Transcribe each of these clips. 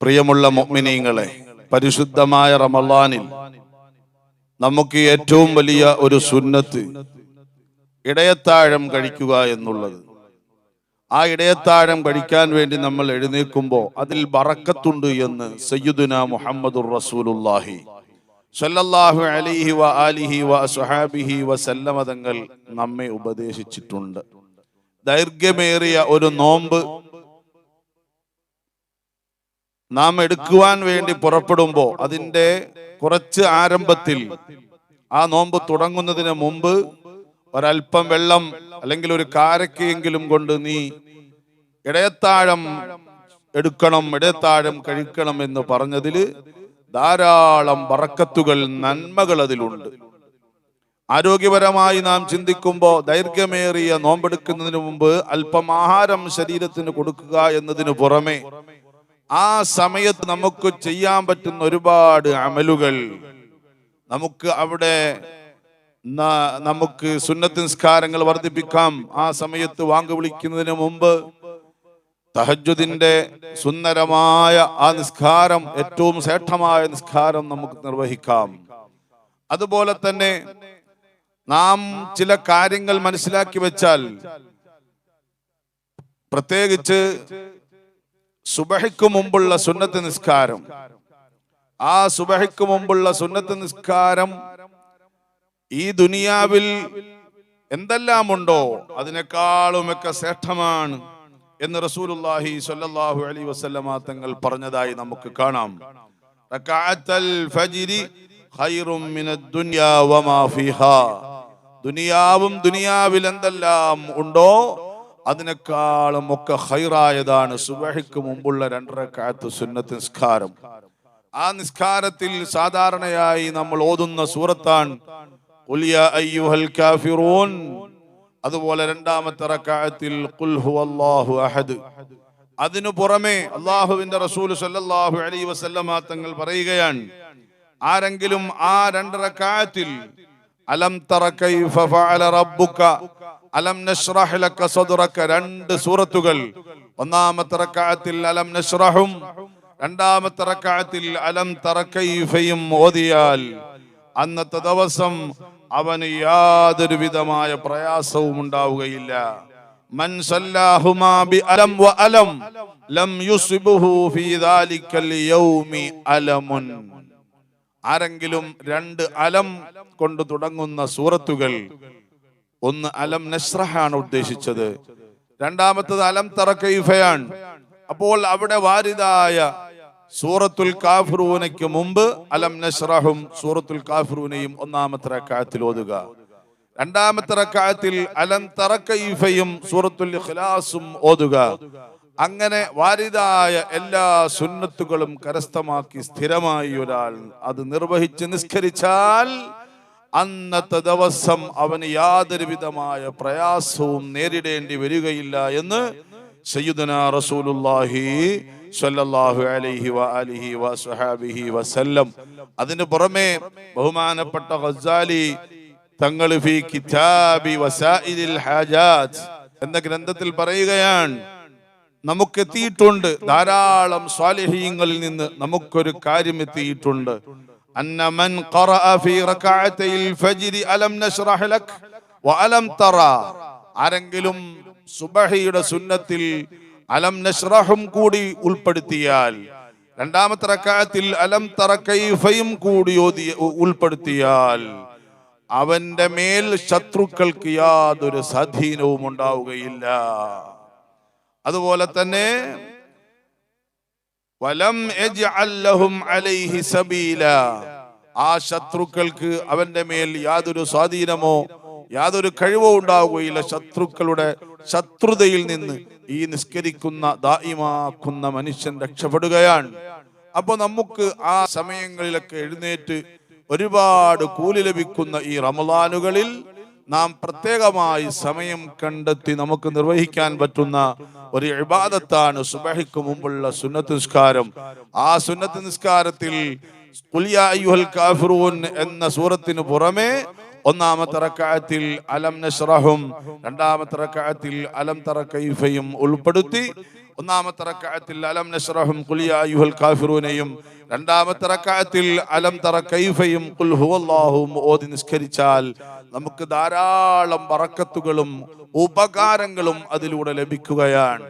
പ്രിയമുള്ള മൊമിനീങ്ങളെ പരിശുദ്ധമായ റമലാനിൽ നമുക്ക് ഏറ്റവും വലിയ ഒരു സുന്നത്ത് ഇടയത്താഴം കഴിക്കുക എന്നുള്ളത്. ആ ഇടയത്താഴം കഴിക്കാൻ വേണ്ടി നമ്മൾ എഴുന്നേൽക്കുമ്പോൾ അതിൽ ബറക്കത്തുണ്ട് എന്ന് സയ്യിദുന മുഹമ്മദുർ റസൂലുല്ലാഹി സല്ലല്ലാഹു അലൈഹി വ അലിഹി വ സുഹാബിഹി വസല്ലമതങ്ങൾ നമ്മെ ഉപദേശിച്ചിട്ടുണ്ട്. ദൈർഘ്യമേറിയ ഒരു നോമ്പ് നാം എടുക്കുവാൻ വേണ്ടി പുറപ്പെടുമ്പോൾ അതിന്റെ കുറച്ച് ആരംഭത്തിൽ ആ നോമ്പ് തുടങ്ങുന്നതിന് മുമ്പ് ഒരൽപ്പം വെള്ളം അല്ലെങ്കിൽ ഒരു കാരക്കയെങ്കിലും കൊണ്ട് നീ ഇടയത്താഴം എടുക്കണം ഇടയത്താഴം കഴിക്കണം എന്ന് പറഞ്ഞതിൽ ധാരാളം വറക്കത്തുകൾ നന്മകൾ അതിലുണ്ട്. ആരോഗ്യപരമായി നാം ചിന്തിക്കുമ്പോൾ ദൈർഘ്യമേറിയ നോമ്പെടുക്കുന്നതിന് മുമ്പ് അല്പം ആഹാരം ശരീരത്തിന് കൊടുക്കുക എന്നതിന് പുറമെ ആ സമയത്ത് നമുക്ക് ചെയ്യാൻ പറ്റുന്ന ഒരുപാട് അമലുകൾ. നമുക്ക് അവിടെ നമുക്ക് സുന്നത്ത് നിസ്കാരങ്ങൾ വർദ്ധിപ്പിക്കാം. ആ സമയത്ത് വാങ്ക് വിളിക്കുന്നതിന് മുമ്പ് തഹജുദിന്റെ സുന്ദരമായ ആ നിസ്കാരം ഏറ്റവും ശ്രേഷ്ഠമായ നിസ്കാരം നമുക്ക് നിർവഹിക്കാം. അതുപോലെ തന്നെ നാം ചില കാര്യങ്ങൾ മനസ്സിലാക്കി വെച്ചാൽ പ്രത്യേകിച്ച് സുബഹിക്ക് മുമ്പുള്ള സുന്നത്ത് നിസ്കാരം. ആ സുബഹിക്ക് മുമ്പുള്ള സുന്നത്ത് നിസ്കാരം ഈ ദുനിയാവിൽ എന്തെല്ലാമുണ്ടോ അതിനേക്കാളുമൊക്കെ ശ്രേഷ്ഠമാണ് എന്ന് റസൂലുള്ളാഹി സ്വല്ലല്ലാഹു അലൈഹി വസല്ലമ തങ്ങൾ പറഞ്ഞതായി നമുക്ക് കാണാം. റകഅത്തൽ ഫജ്രി ഖൈറും മിനദ് ദുനിയാ വമാ ഫീഹാ. ദുനിയാവും ദുനിയാവിൽ എന്തെല്ലാം ഉണ്ടോ അതിനേക്കാളും ഒക്കെ ഹൈറായതാണ് സുബഹിക്ക് മുമ്പുള്ള രണ്ടര കാലത്ത് സുന്നത്ത് നിസ്കാരം. ആ നിസ്കാരത്തിൽ സാധാരണയായി നമ്മൾ ഓതുന്ന സൂറത്താൻ "ഖുൽ യാ അയ്യുഹൽ കാഫിറൂൻ. അതുപോലെ രണ്ടാമത്തെ റക്കായത്തിൽ അഹദ്. അതിനു പുറമെ അള്ളാഹുവിന്റെ റസൂൽ സല്ലല്ലാഹു അലൈഹി വസല്ലമ തങ്ങൾ പറയുകയാണ്. ആരെങ്കിലും ആ രണ്ട് റക്കായത്തിൽ അലം തറ ഫഅല റബ്ബുക. അലം നശ്റഹ് ലക സദ്റക. രണ്ട് സൂറത്തുകൾ. ഒന്നാമത്തെ റക്അത്തിൽ അലം നശ്റഹും രണ്ടാമത്തെ റക്അത്തിൽ അലം തറ കൈഫയും ഓതിയാൽ അന്നത്തെ ദിവസം അവന് യാതൊരു വിധമായ പ്രയാസവും ഉണ്ടാവുകയില്ല. മൻ സല്ലാഹുമാ ബി അലം വ അലം ലം യുസ്ബുഹു ഫീ ദാലിക്കൽ യൗമി അലമുൻ. ആരെങ്കിലും രണ്ട് അലം കൊണ്ട് തുടങ്ങുന്ന സൂറത്തുകൾ. ഒന്ന് അലം നസ്രഹാണ് ഉദ്ദേശിച്ചത്. രണ്ടാമത്തത് അലം തറക്കൈഫയാണ്. അപ്പോൾ അവിടെ വാരിതായ സൂറത്തുൽ കാഫിറൂനയ്ക്ക് മുമ്പ് അലം നസ്രഹും സൂറത്തുൽ കാഫിറൂനയും ഒന്നാമത്തെ റക്കായത്തിൽ ഓതുക. രണ്ടാമത്തെ റക്കായത്തിൽ അലം തറക്കൈഫയും സൂറത്തുൽ ഇഖ്ലാസും ഓതുക. അങ്ങനെ വാരിതായ എല്ലാ സുന്നത്തുകളും കരസ്ഥമാക്കി സ്ഥിരമായി ഒരാൾ അത് നിർവഹിച്ച് നിസ്കരിച്ചാൽ അന്നത്തെ ദിവസം അവന് യാതൊരു വിധമായ പ്രയാസവും നേരിടേണ്ടി വരികയില്ല എന്ന് സയ്യുദന റസൂലുള്ളാഹി സ്വല്ലല്ലാഹു അലൈഹി വ അലിഹി വ സ്വഹാബിഹി വസല്ലം. അതിനു പുറമെ ബഹുമാനപ്പെട്ട ഗസാലി തങ്ങൾ ഫി കിതാബി വസായിലിൽ ഹാജാത്ത് എന്ന ഗ്രന്ഥത്തിൽ പറയുകയാണ് നമുക്ക് എത്തിയിട്ടുണ്ട്. ധാരാളം സ്വാലിഹീങ്ങളിൽ നിന്ന് നമുക്കൊരു കാര്യം എത്തിയിട്ടുണ്ട്. അന്നമൻ ആരെങ്കിലും സുബഹിയുടെ സുന്നത്തിൽ അലം നഷ്റഹും കൂടി ഉൾപ്പെടുത്തിയാൽ രണ്ടാമത്തെ റക്കായത്തിൽ അലം തറ കൈഫയും കൂടി ഓതി ഉൾപ്പെടുത്തിയാൽ അവന്റെ മേൽ ശത്രുക്കൾക്ക് യാതൊരു സ്വാധീനവും ഉണ്ടാവുകയില്ല. അതുപോലെ തന്നെ വലം അലൈഹി സബീല. ആ ശത്രുക്കൾക്ക് അവന്റെ മേൽ യാതൊരു സ്വാധീനമോ യാതൊരു കഴിവോ ഉണ്ടാവുകയില്ല ശത്രുക്കളുടെ ശത്രുതയിൽ നിന്ന്. ഈ നിസ്കരിക്കുന്ന ദായിമാക്കുന്ന മനുഷ്യൻ രക്ഷപ്പെടുകയാണ്. അപ്പൊ നമുക്ക് ആ സമയങ്ങളിലൊക്കെ എഴുന്നേറ്റ് ഒരുപാട് കൂലി ലഭിക്കുന്ന ഈ റമദാനുകളിൽ നാം പ്രത്യേകമായി സമയം കണ്ടെത്തി നമുക്ക് നിർവഹിക്കാൻ പറ്റുന്ന ഒരു ഇബാദത്താണ് സുബഹിക്ക് മുമ്പുള്ള സുന്നത്ത് നിസ്കാരം. ആ സുന്നത്ത് നിസ്കാരത്തിൽ എന്ന സൂറത്തിന് പുറമെ ഒന്നാമത്തെ റക്കായത്തിൽ അലം നഷ്റഹും രണ്ടാമത്തെ റക്കായത്തിൽ അലം തറ കൈഫയും ഉൾപ്പെടുത്തി ഒന്നാമത്തെ റക്കായത്തിൽ അലം നഷ്റഹും കുലിയായുഹൽ കാഫിറൂനെയും രണ്ടാമത്തെ റക്കായത്തിൽ അലം തറ കൈഫയും ഹുവല്ലാഹും ഓതി നിസ്കരിച്ചാൽ നമുക്ക് ധാരാളം ബറക്കത്തുകളും ഉപകാരങ്ങളും അതിലൂടെ ലഭിക്കുകയാണ്.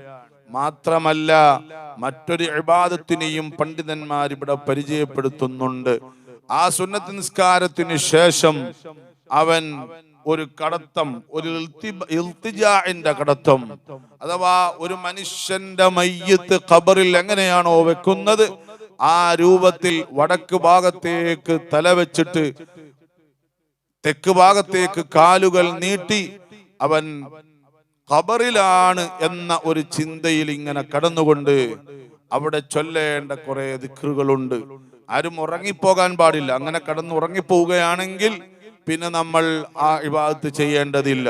മാത്രമല്ല മറ്റൊരു ഇബാദത്തിനെയും പണ്ഡിതന്മാർ ഇവിടെ പരിചയപ്പെടുത്തുന്നുണ്ട്. ആ സുന്നത്ത് നിസ്കാരത്തിന് ശേഷം അവൻ ഒരു കടത്തം ഒരു ഇൽത്തിജാന്റെ കടത്തം. അഥവാ ഒരു മനുഷ്യന്റെ മയ്യത്ത് ഖബറിൽ എങ്ങനെയാണോ വെക്കുന്നത് ആ രൂപത്തിൽ വടക്ക് ഭാഗത്തേക്ക് തല വെച്ചിട്ട് തെക്ക് ഭാഗത്തേക്ക് കാലുകൾ നീട്ടി അവൻ ഖബറിലാണ് എന്ന ഒരു ചിന്തയിൽ ഇങ്ങനെ കടന്നുകൊണ്ട് അവിടെ ചൊല്ലേണ്ട കുറെ ദിക്റുകളുണ്ട്. ആരും ഉറങ്ങിപ്പോകാൻ പാടില്ല. അങ്ങനെ കടന്ന് ഉറങ്ങിപ്പോവുകയാണെങ്കിൽ പിന്നെ നമ്മൾ ആ ഇബാദത്ത് ചെയ്യേണ്ടതില്ല.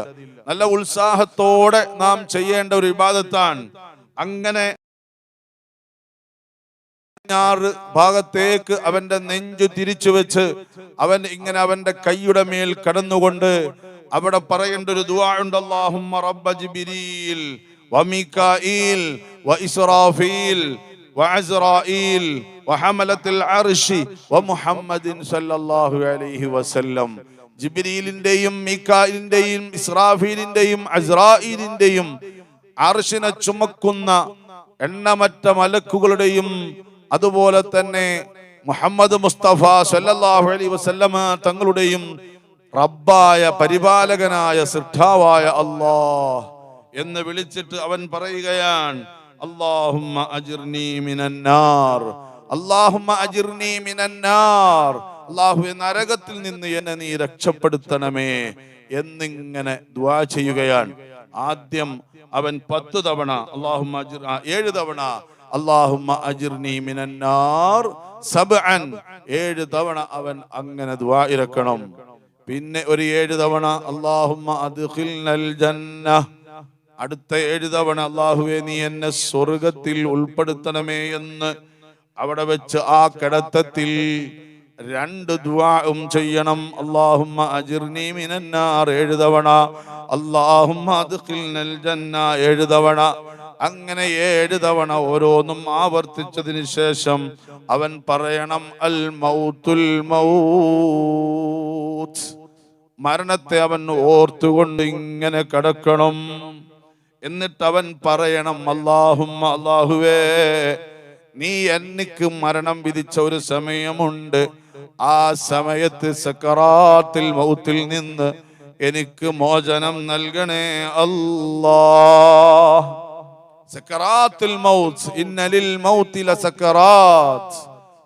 നല്ല ഉത്സാഹത്തോടെ നാം ചെയ്യേണ്ട ഒരു ഇബാദത്താണ്. അങ്ങനെ പടിഞ്ഞാറ് ഭാഗത്തേക്ക് അവന്റെ നെഞ്ചു തിരിച്ചു വെച്ച് അവൻ ഇങ്ങനെ അവന്റെ കൈയുടെ മേൽ കടന്നുകൊണ്ട് അവിടെ പറയേണ്ട ഒരു ദുആ ഉണ്ട്. അല്ലാഹുമ്മ وحملة العرش ومحمد صلى الله عليه وسلم. ജിബിരിയിലിന്റെയും മീകായിലിന്റെയും ഇസ്രാഫീലിന്റെയും അസ്രായിലിന്റെയും അർശിനെ ചുമക്കുന്ന എണ്ണമറ്റ മലക്കുകളുടെയും അതുപോലെ തന്നെ മുഹമ്മദ് മുസ്തഫ സല്ലല്ലാഹു അലൈഹി വസല്ലമ തങ്ങളുടെയും റബ്ബായ പരിപാലകനായ സിദ്ധാവായ അല്ലാഹ് എന്ന് വിളിച്ചിട്ട് അവൻ പറയുകയാണ് അല്ലാഹുമ്മ അജിർനി മിനന്നാർ അല്ലാഹുമ്മ അജിർനി മിനന്നാർ അല്ലാഹുവേ നരകത്തിൽ നിന്ന് എന്നെ നീ രക്ഷപ്പെടുത്തണമേ എന്നിങ്ങനെ ദുആ ചെയ്യുകയാണ്. ആദ്യം അവൻ പത്ത് തവണ അള്ളാഹുമ്മ അജിർ ഏഴ് തവണ അള്ളാഹുമ്മ അജിർനി മിനന്നാർ സബ്അൻ. ഏഴ് തവണ അവൻ അങ്ങനെ ദുആ ഇറക്കണം. പിന്നെ ഒരു ഏഴ് തവണ അള്ളാഹുമ്മ അദ്ഖിൽനൽ ജന്ന. അടുത്ത ഏഴ് തവണ അള്ളാഹുവെ നീ എന്നെ സ്വർഗത്തിൽ ഉൾപ്പെടുത്തണമേ എന്ന് അവിടെ വെച്ച് ആ കിടത്തത്തിൽ രണ്ട് ദുആഉം ചെയ്യണം. അള്ളാഹുമ്മ അജിർനി മിനന്നാർ. ഏഴ് തവണ. അല്ലാഹുമ്മ അദ്ഖിൽനൽ ജന്ന. ഏഴ് തവണ. അങ്ങനെ ഏഴ് തവണ ഓരോന്നും ആവർത്തിച്ചതിന് ശേഷം അവൻ പറയണം അൽ മൗത്തുൽ മൗത്ത്. മരണത്തെ അവൻ ഓർത്തുകൊണ്ട് ഇങ്ങനെ കിടക്കണം. എന്നിട്ട് അവൻ പറയണം അള്ളാഹും അള്ളാഹുവേ നീ എനിക്ക് മരണം വിധിച്ച ഒരു സമയമുണ്ട്. ആ സമയത്ത് സക്കറാത്തിൽ മൗത്തിൽ നിന്ന് എനിക്ക് മോചനം നൽകണേ അല്ലാ. സക്കറാത്തുൽ മൗത്ത് ഇന്നലിൽ മൗത്തില സക്കറാത്ത്.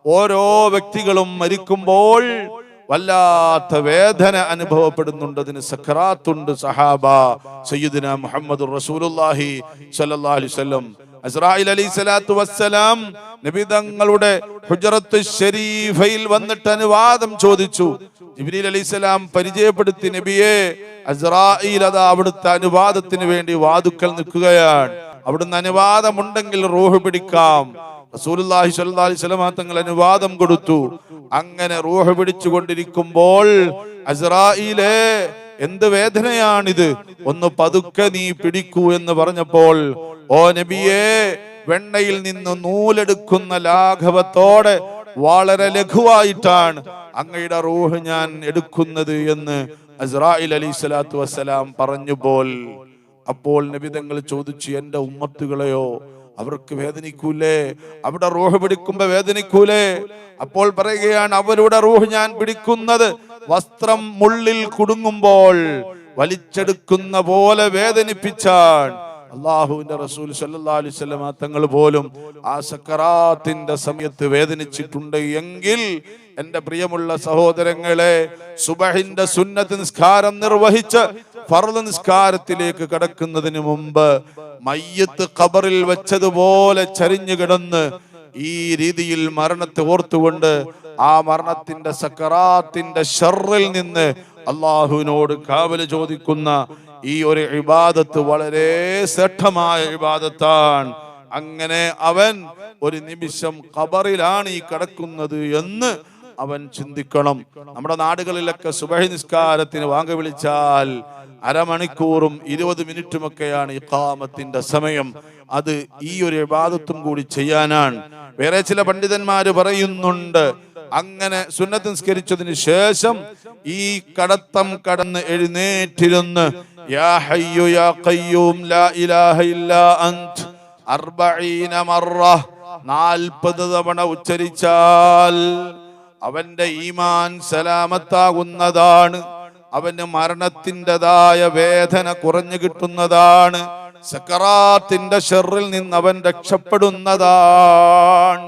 ഓരോ വ്യക്തികളും മരിക്കുമ്പോൾ വല്ലാത്ത വേദന അനുഭവപ്പെടുന്നുണ്ട്. അതിന് സക്കറാത്തുണ്ട് സഹാബ സയ്യിദിന മുഹമ്മദ് റസൂലുല്ലാഹി സ്വല്ലല്ലാഹു അലൈഹി വസല്ലം. അസ്രായിൽ അലൈഹി സ്വലാത്തു വസ്സലാം നബി തങ്ങളുടെ ഹുജറത്ത് ഷരീഫയിൽ വന്നിട്ട് അനുവാദം ചോദിച്ചു. ജിബ്രീൽ അലൈഹി സ്വലാം പരിചയപ്പെടുത്തി നബിയെ അസ്രായിൽ അതാ അവിടുത്തെ അനുവാദത്തിന് വേണ്ടി വാതുക്കൽ നിൽക്കുകയാണ്. അവിടുന്ന് അനുവാദമുണ്ടെങ്കിൽ റൂഹ് പിടിക്കാം. റസൂലുള്ളാഹി സ്വല്ലല്ലാഹി അലൈഹി വസല്ലം തങ്ങൾ അനുവാദം കൊടുത്തു. അങ്ങനെ റൂഹ് പിടിച്ചുകൊണ്ടിരിക്കുമ്പോൾ അസ്രായിലെ എന്ത് വേദനയാണിത്? ഒന്ന് പതുക്കെ നീ പിടിക്കൂ എന്ന് പറഞ്ഞപ്പോൾ ഓ നബിയേ വെണ്ണയിൽ നിന്ന് നൂലെടുക്കുന്ന ലാഘവത്തോടെ വളരെ ലഘുവായിട്ടാണ് അങ്ങയുടെ റൂഹ് ഞാൻ എടുക്കുന്നത് എന്ന് അസ്രായിൽ അലൈഹി സ്വലാത്തു വസ്സലാം പറഞ്ഞുപോൽ. അപ്പോൾ നബി തങ്ങൾ ചോദിച്ചു എന്റെ ഉമ്മത്തുകളെയോ അവർക്ക് വേദനിക്കൂലേ? അവിടെ റൂഹ് പിടിക്കുമ്പോ വേദനിക്കൂലേ? അപ്പോൾ പറയുകയാണ് അവരുടെ റൂഹ് ഞാൻ പിടിക്കുന്നത് വസ്ത്രം മുള്ളിൽ കുടുങ്ങുമ്പോൾ വലിച്ചെടുക്കുന്ന പോലെ വേദനിപ്പിച്ചാൻ. അള്ളാഹുവിന്റെ റസൂൽ വസല്ലമ തങ്ങൾ പോലും ആ സക്കറാത്തിന്റെ സമയത്ത് വേദനിച്ചിട്ടുണ്ട്. എങ്കിൽ എന്റെ പ്രിയമുള്ള സഹോദരങ്ങളെ സുബഹിന്റെ സുന്നത്ത് നിസ്കാരം നിർവഹിച്ച് ഫർദ് നിസ്കാരത്തിലേക്ക് കടക്കുന്നതിന് മുമ്പ് മയ്യത്ത് ഖബറിൽ വെച്ചതുപോലെ ചരിഞ്ഞു കിടന്ന് ഈ രീതിയിൽ മരണത്തെ ഓർത്തുകൊണ്ട് ആ മരണത്തിന്റെ സക്കറാത്തിന്റെ ഷറിൽ നിന്ന് അള്ളാഹുവിനോട് കാവൽ ചോദിക്കുന്ന ഈ ഒരു ഇബാദത്ത് വളരെ ശ്രദ്ധമായ ഇബാദത്താണ്. അങ്ങനെ അവൻ ഒരു നിമിഷം ഖബറിലാണ് ഈ കിടക്കുന്നത് എന്ന് അവൻ ചിന്തിക്കണം. നമ്മുടെ നാടുകളിലൊക്കെ സുബഹി നിസ്കാരത്തിന് വാങ്ങ വിളിച്ചാൽ അരമണിക്കൂറും ഇരുപത് മിനിറ്റുമൊക്കെയാണ് ഇഖാമത്തിന്റെ സമയം. അത് ഈ ഒരു വിവാദത്തും കൂടി ചെയ്യാനാണ്. വേറെ ചില പണ്ഡിതന്മാർ പറയുന്നുണ്ട് അങ്ങനെ സുന്നത്ത് നിസ്കരിച്ചതിന് ശേഷം ഈ കടത്തം കടന്ന് എഴുന്നേറ്റിരുന്ന് യാ ഹയ്യു യാ قيوم ലാ ഇലാഹ إلا أنت. أربعين مرة നാൽപ്പത് തവണ ഉച്ചരിച്ചാൽ അവന്റെ ഈമാൻ സലാമത്താകുന്നതാണ്. അവന് മരണത്തിന്റെതായ വേദന കുറഞ്ഞു കിട്ടുന്നതാണ്. സക്കറാത്തിന്റെ ഷെറിൽ നിന്ന് അവൻ രക്ഷപ്പെടുന്നതാണ്.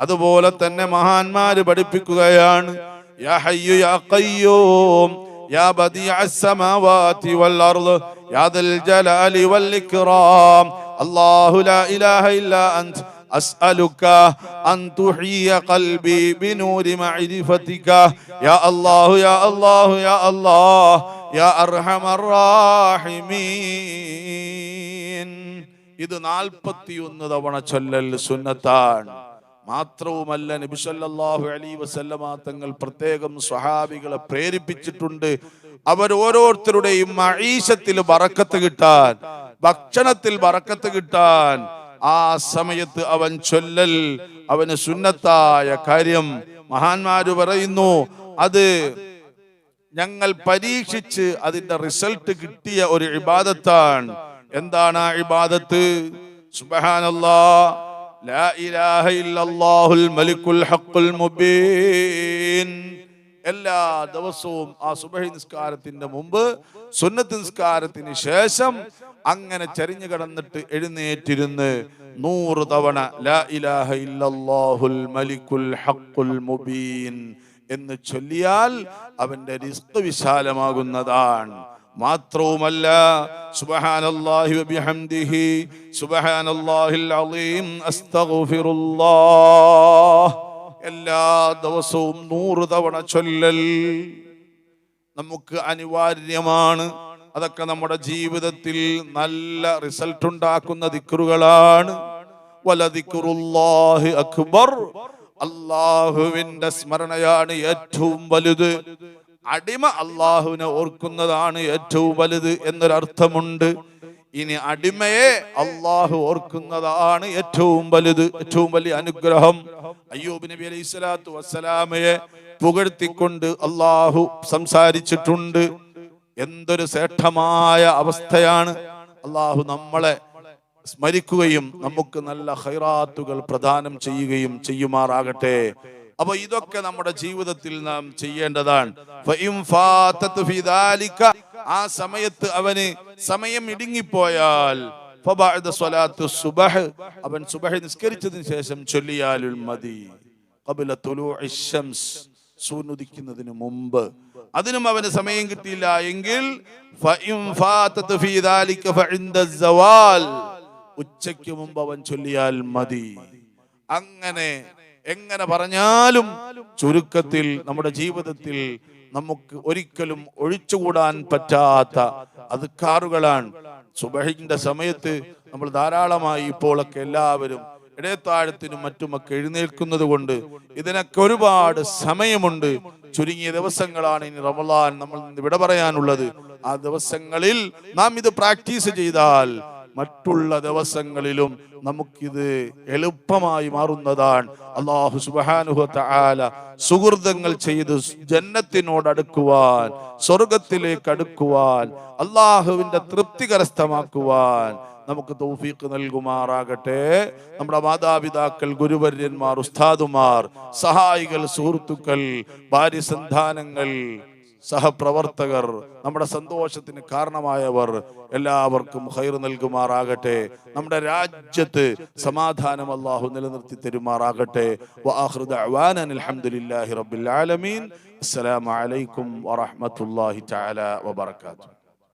അതുപോലെ തന്നെ മഹാന്മാര് പഠിപ്പിക്കുകയാണ് യാ ഹയ്യു യാ ഖയ്യൂം യാ ബദിഅ السماوات والارض يا ذا الجلال والاكرام الله لا اله الا انت اسالك ان تحيي قلبي بنور معرفتك يا الله يا الله يا الله يا ارحم الراحمين ഇത് നാൽപ്പത്തിയൊന്ന് തവണ ചൊല്ലൽ സുന്നത്താണ് മാത്രവുമല്ല നബിസല്ലാഹു അലൈ വസല്ലമ തങ്ങൾ പ്രത്യേകം സ്വഹാബികളെ പ്രേരിപ്പിച്ചിട്ടുണ്ട്. അവരോരോരുത്തരുടെയും മഴീശത്തിൽ വറക്കത്ത് കിട്ടാൻ ഭക്ഷണത്തിൽ വറക്കത്ത് കിട്ടാൻ. ആ സമയത്ത് അവൻ ചൊല്ലൽ അവന് സുന്നത്തായ കാര്യം മഹാന്മാര് പറയുന്നു. അത് ഞങ്ങൾ പരീക്ഷിച്ച് അതിന്റെ റിസൾട്ട് കിട്ടിയ ഒരു ഇബാദത്താണ്. എന്താണ് ആ ഇബാദത്ത്? സുബഹാനല്ലാ. എല്ലാ ദിവസവും ആ സുബഹി നിസ്കാരത്തിന്റെ മുമ്പ് സുന്നത്ത് നിസ്കാരത്തിന് ശേഷം അങ്ങനെ ചരിഞ്ഞു കിടന്നിട്ട് എഴുന്നേറ്റിരുന്ന് നൂറ് തവണ ലാ ഇലാഹ ഇല്ലല്ലാഹുൽ മലിക്കുൽ ഹഖുൽ മുബീൻ എന്ന് ചൊല്ലിയാൽ അവന്റെ റിസ്ക് വിശാലമാകുന്നതാണ്. മാത്രവുമല്ല വബിഹംദിഹി അലീം അസ്തഗ്ഫിറുല്ലാഹ്. എല്ലാ ദിവസവും നൂറ് തവണ ചൊല്ലൽ. നമുക്ക് അനിവാര്യമാണ്. അതൊക്കെ നമ്മുടെ ജീവിതത്തിൽ നല്ല റിസൾട്ട് ഉണ്ടാക്കുന്ന ദിക്റുകളാണ്. വലദിക്റുല്ലാഹി അക്ബർ. അള്ളാഹുവിന്റെ സ്മരണയാണ് ഏറ്റവും വലുത്. അടിമ അള്ളാഹുവിനെ ഓർക്കുന്നതാണ് ഏറ്റവും വലുത് എന്നൊരർത്ഥമുണ്ട്. ഇനി അടിമയെ അള്ളാഹു ഓർക്കുന്നതാണ് ഏറ്റവും വലുത് ഏറ്റവും വലിയ അനുഗ്രഹം. അയ്യൂബ് നബി അലൈഹി സ്വലാത്തു വസ്സലാമയെ പുകഴ്ത്തിക്കൊണ്ട് അള്ളാഹു സംസാരിച്ചിട്ടുണ്ട്. എന്തൊരു ശ്രേഷ്ഠമായ അവസ്ഥയാണ്. അള്ളാഹു നമ്മളെ സ്മരിക്കുകയും നമുക്ക് നല്ല ഹൈറാത്തുകൾ പ്രദാനം ചെയ്യുകയും ചെയ്യുമാറാകട്ടെ. അപ്പൊ ഇതൊക്കെ നമ്മുടെ ജീവിതത്തിൽ നാം ചെയ്യേണ്ടതാണ്. ആ സമയത്ത് അവന് സമയം ഇടുങ്ങിപ്പോയാൽ അവൻ സുബഹ് നിസ്കരിച്ചതിന് ശേഷം ചൊല്ലിയാലുൽ മതി സൂനുദിക്കുന്നതിന് മുമ്പ്. അതിനും അവന് സമയം കിട്ടിയില്ല എങ്കിൽ ഉച്ചയ്ക്ക് മുമ്പ് അവൻ ചൊല്ലിയാൽ മതി അങ്ങനെ എങ്ങനെ പറഞ്ഞാലും ചുരുക്കത്തിൽ നമ്മുടെ ജീവിതത്തിൽ നമുക്ക് ഒരിക്കലും ഒഴിച്ചുകൂടാൻ പറ്റാത്ത അത് കാറുകളാണ്. സുബഹിന്റെ സമയത്ത് നമ്മൾ ധാരാളമായി ഇപ്പോഴൊക്കെ എല്ലാവരും ഇടയത്താഴത്തിനും മറ്റുമൊക്കെ എഴുന്നേൽക്കുന്നത് കൊണ്ട് ഇതിനൊക്കെ ഒരുപാട് സമയമുണ്ട്. ചുരുങ്ങിയ ദിവസങ്ങളാണ് ഇനി റമലാൻ നമ്മൾ വിട പറയാനുള്ളത്. ആ ദിവസങ്ങളിൽ നാം ഇത് പ്രാക്ടീസ് ചെയ്താൽ മറ്റുള്ള ദിവസങ്ങളിലും നമുക്കിത് എളുപ്പമായി മാറുന്നതാണ്. അള്ളാഹു സുബാനുഹ തആല സുഹൃതങ്ങൾ ചെയ്ത് ജന്നത്തിനോട് അടുക്കുവാൻ സ്വർഗത്തിലേക്ക് അടുക്കുവാൻ അള്ളാഹുവിന്റെ തൃപ്തി കരസ്ഥമാക്കുവാൻ നമുക്ക് തൗഫീഖ് നൽകുമാറാകട്ടെ. നമ്മുടെ മാതാപിതാക്കൾ ഗുരുവര്യന്മാർ ഉസ്താദുമാർ സഹായികൾ സുഹൃത്തുക്കൾ ഭാര്യസന്താനങ്ങൾ സഹപ്രവർത്തകർ നമ്മുടെ സന്തോഷത്തിന് കാരണമായവർ എല്ലാവർക്കും ഹൈർ നൽകുമാറാകട്ടെ. നമ്മുടെ രാജ്യത്ത് സമാധാനം അള്ളാഹു നിലനിർത്തി തരുമാറാകട്ടെ. വആഖിറു ദഅ്വാനാ അൽഹംദുലില്ലാഹി റബ്ബിൽ ആലമീൻ. അസ്സലാമു